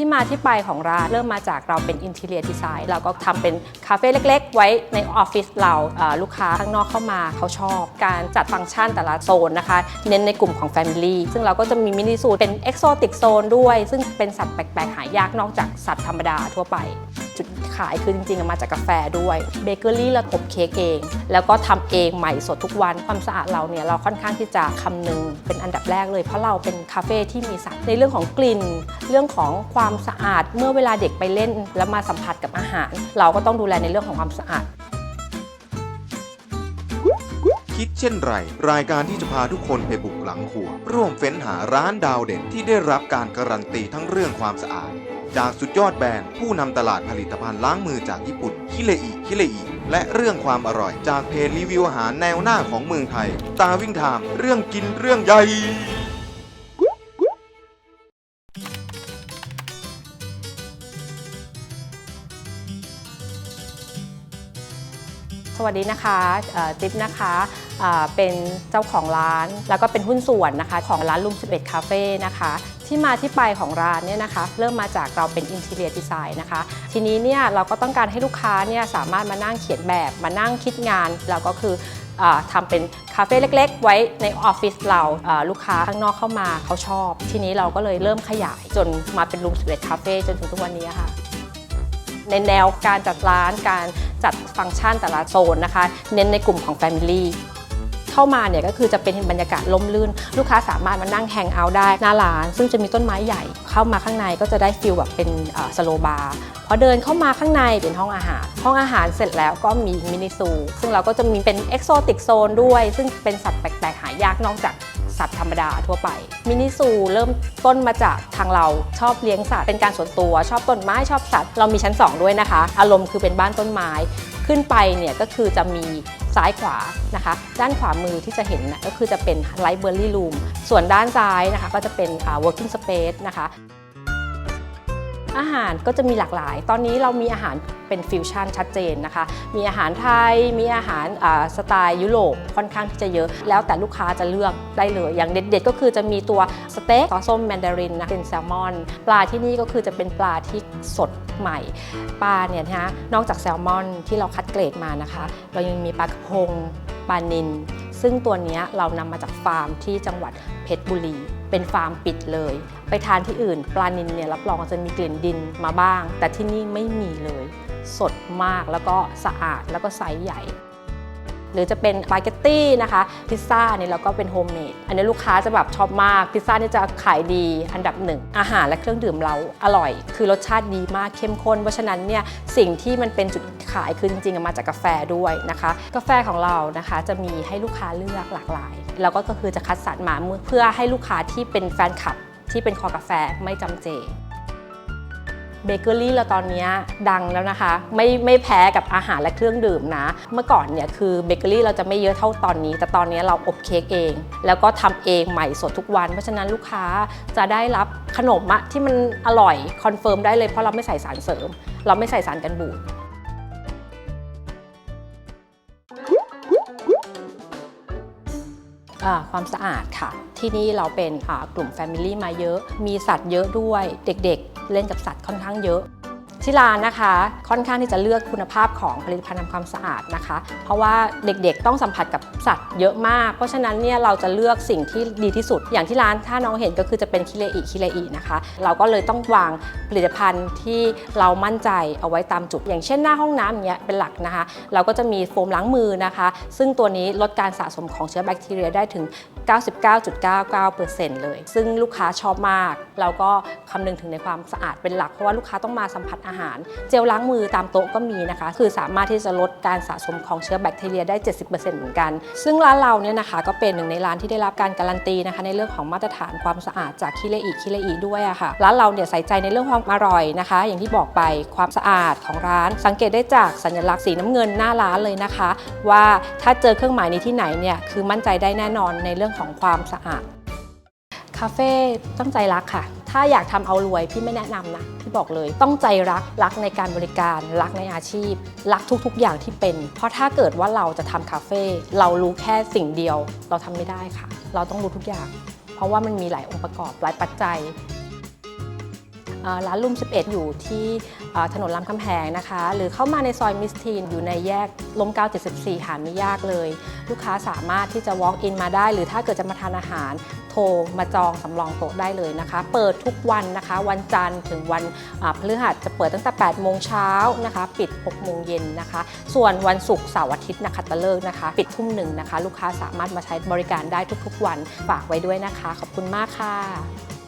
ที่มาที่ไปของร้านเริ่มมาจากเราเป็นอินเทเรียดีไซน์เราก็ทำเป็นคาเฟ่เล็ก ๆ ไว้ในออฟฟิศเราลูกค้าข้างนอกเข้ามาเขาชอบ การจัดฟังก์ชันแต่ละโซนนะคะ เน้นในกลุ่มของ Family ซึ่งเราก็จะมีมินิซูเป็นเอ็กโซติกโซนด้วย ซึ่งเป็นสัตว์แปลกๆหายากนอกจากสัตว์ธรรมดาทั่วไป จุดขายคือจริงๆมาจากกาแฟด้วยเบเกอรี่เราอบเค้กเอง แล้วก็ทำเองใหม่สดทุกวันความสะอาดเราเนี่ยเราค่อนข้างที่จะคำนึงเป็นอันดับแรกเลยเพราะเราเป็นคาเฟ่ที่มีสัตว์ในเรื่องของกลิ่น เรื่องของความสะอาดเมื่อเวลาเด็กไปเล่น แล้วมาสัมผัสกับอาหาร เราก็ต้องดูแลในเรื่องของความสะอาดคิดเช่นไร รายการที่จะพาทุกคนไปบุกหลังครัว ร่วมเฟ้นหาร้านดาวเด่นที่ได้รับการการันตีทั้งเรื่องความสะอาด จากสุดยอดแบรนด์ผู้นำตลาดผลิตภัณฑ์ล้างมือจากญี่ปุ่นคิเลอิคิเลอิและเรื่องความอร่อย จากเพจรีวิวอาหารแนวหน้าของเมืองไทย ตาวิ่งไทม์เรื่องกินเรื่องใหญ่สวัสดีนะคะจิ๊บนะคะเอ่อเป็นเจ้าของร้าน แล้วก็เป็นหุ้นส่วนนะคะของร้านลุม11 คาเฟ่นะคะ ที่มาที่ไปของร้านเนี่ยนะคะเริ่มมาจากเราเป็นอินเท i รียดีไซน์นะคะทีนี้เนี่ยเราก็ต้องการให้ลูกค้าเนี่ยสามารถมานั่งเขียนแบบมานั่งคิดงานแล้วก็คือทำเป็นคาเฟ่เล็ก ๆ ไว้ในออฟฟิศเราลูกค้าข้างนอกเข้ามาเขาชอบ ทีนี้เราก็เลยเริ่มขยายจนมาเป็นลุม11คาเฟ่จนถึงทุกวันนี้ค่ะ ในแนวการจัดร้านการจัดฟังก์ชันแต่ละโซนนะคะ เน้นในกลุ่มของ Family เข้ามาเนี่ยก็คือจะเป็นบรรยากาศล่มลื่น ลูกค้าสามารถมานั่งแฮงเอาท์ได้หน้าร้าน ซึ่งจะมีต้นไม้ใหญ่เข้ามาข้างในก็จะได้ฟิลแบบเป็นสโลบาร์พอเดินเข้ามาข้างในเป็นห้องอาหาร ห้องอาหารเสร็จแล้วก็มีมินิซูซึ่งเราก็จะมีเป็นเอ็กโซติกโซนด้วย ซึ่งเป็นสัตว์แปลกๆ หายากนอกจากสัตว์ธรรมดาทั่วไป มินิซูเริ่มต้นมาจากทางเราชอบเลี้ยงสัตว์เป็นการส่วนตัว ชอบต้นไม้ชอบสัตว์เรามีชั้น 2 ด้วยนะคะ อารมณ์คือเป็นบ้านต้นไม้ ขึ้นไปเนี่ยก็คือจะมีซ้ายขวานะคะ ด้านขวามือที่จะเห็นนะก็คือจะเป็น Library Room ส่วนด้านซ้ายนะคะก็จะเป็นอ่า Working Space นะคะ อาหารก็จะมีหลากหลาย ตอนนี้เรามีอาหารเป็นฟิวชั่นชัดเจนนะคะ มีอาหารไทย มีอาหารสไตล์ยุโรปค่อนข้างที่จะเยอะ แล้วแต่ลูกค้าจะเลือกได้เลย อย่างเด็ดๆ ก็คือจะมีตัวสเต็กซอสส้มแมนดารินนะเป็นแซลมอน ปลาที่นี่ก็คือจะเป็นปลาที่สดใหม่ ปลาเนี่ยนะคะนอกจากแซลมอนที่เราคัดเกรดมานะคะ เรายังมีปลากระพง ปลานิลซึ่งตัวนี้เรานำมาจากฟาร์มที่จังหวัดเพชรบุรี เป็นฟาร์มปิดเลย ไปทานที่อื่น ปลานิลเนี่ยรับรองจะมีกลิ่นดินมาบ้าง แต่ที่นี่ไม่มีเลย สดมากแล้วก็สะอาดแล้วก็ไซส์ใหญ่ หรือจะเป็นสปาเกตตี้นะคะ พิซซ่าเนี่ยเราก็เป็นโฮมเมดอันนี้ลูกค้าจะแบบชอบมาก พิซซ่านี่จะขายดีอันดับหนึ่ง อาหารและเครื่องดื่มเราอร่อย คือรสชาติดีมากเข้มข้น เพราะฉะนั้นเนี่ยสิ่งที่มันเป็นจุดขายคือจริงๆมาจากกาแฟด้วยนะคะ กาแฟของเรานะคะจะมีให้ลูกค้าเลือกหลากหลาย แล้วก็คือจะคัดสรรมาเพื่อให้ลูกค้าที่เป็นแฟนคลับที่เป็นคอกาแฟไม่จำเจ เบเกอรี่เราตอนนี้ดังแล้วนะคะ ไม่ไม่แพ้กับอาหารและเครื่องดื่มนะ เมื่อก่อนเนี่ยคือเบเกอรี่เราจะไม่เยอะเท่าตอนนี้ แต่ตอนนี้เราอบเค้กเอง แล้วก็ทำเองใหม่สดทุกวัน เพราะฉะนั้นลูกค้าจะได้รับขนมอะที่มันอร่อยคอนเฟิร์มได้เลยเพราะเราไม่ใส่สารเสริม เราไม่ใส่สารกันบูดความสะอาดค่ะ ที่นี่เราเป็นกลุ่ม Family มาเยอะ มีสัตว์เยอะด้วย เด็กๆ เล่นกับสัตว์ค่อนข้างเยอะที่ร้านนะคะ ค่อนข้างที่จะเลือกคุณภาพของผลิตภัณฑ์ทำความสะอาดนะคะ เพราะว่าเด็กๆต้องสัมผัสกับสัตว์เยอะมาก เพราะฉะนั้นเนี่ยเราจะเลือกสิ่งที่ดีที่สุด อย่างที่ร้านถ้าน้องเห็นก็คือจะเป็นคิเลอิคิเลอินะคะ เราก็เลยต้องวางผลิตภัณฑ์ที่เรามั่นใจเอาไว้ตามจุด อย่างเช่นหน้าห้องน้ำอย่างเงี้ยเป็นหลักนะคะ เราก็จะมีโฟมล้างมือนะคะ ซึ่งตัวนี้ลดการสะสมของเชื้อแบคทีเรียได้ถึง99.99%เลย ซึ่งลูกค้าชอบมาก เราก็คำนึงถึงในความสะอาดเป็นหลัก เพราะว่าลูกค้าต้องมาสัมผัสอาหาร เจลล้างมือตามโต๊ะก็มีนะคะ คือสามารถที่จะลดการสะสมของเชื้อแบคทีเรียได้ 70%เหมือนกัน ซึ่งร้านเราเนี่ยนะคะก็เป็นหนึ่งในร้านที่ได้รับการการันตีนะคะในเรื่องของมาตรฐานความสะอาดจากคิเลอิคิเลอิด้วยอะค่ะ ร้านเราเนี่ยใส่ใจในเรื่องความอร่อยนะคะ อย่างที่บอกไปความสะอาดของร้าน สังเกตได้จากสัญลักษณ์สีน้ำเงินหน้าร้านเลยนะคะ ว่าถ้าเจอเครื่องหมายนี้ที่ไหนเนี่ยคือมั่นใจได้แน่นอนในเรื่องของความสะอาดคาเฟ่ต้องใจรักค่ะ ถ้าอยากทำเอารวยพี่ไม่แนะนำนะพี่บอกเลย ต้องใจรักรักในการบริการ รักในอาชีพ รักทุกๆอย่างที่เป็น เพราะถ้าเกิดว่าเราจะทำคาเฟ่เรารู้แค่สิ่งเดียว เราทำไม่ได้ค่ะ เราต้องรู้ทุกอย่าง เพราะว่ามันมีหลายองค์ประกอบหลายปัจจัย ร้านลุ่ม11 อยู่ที่ถนนรามคำแหงนะคะ หรือเข้ามาในซอยมิสทีนอยู่ในแยกลมเก้า74 หาไม่ยากเลย ลูกค้าสามารถที่จะ walk in มาได้ หรือถ้าเกิดจะมาทานอาหาร โทรมาจองสำรองโต๊ะได้เลยนะคะ เปิดทุกวันนะคะ วันจันทร์ถึงวันพฤหัสจะเปิดตั้งแต่ 8 โมงเช้านะคะ ปิด 6 โมงเย็นนะคะ ส่วนวันศุกร์เสาร์อาทิตย์นะคะตะเลิกนะคะ ปิดทุ่มหนึ่งนะคะ ลูกค้าสามารถมาใช้บริการได้ทุกๆ วัน ฝากไว้ด้วยนะคะ ขอบคุณมากค่ะ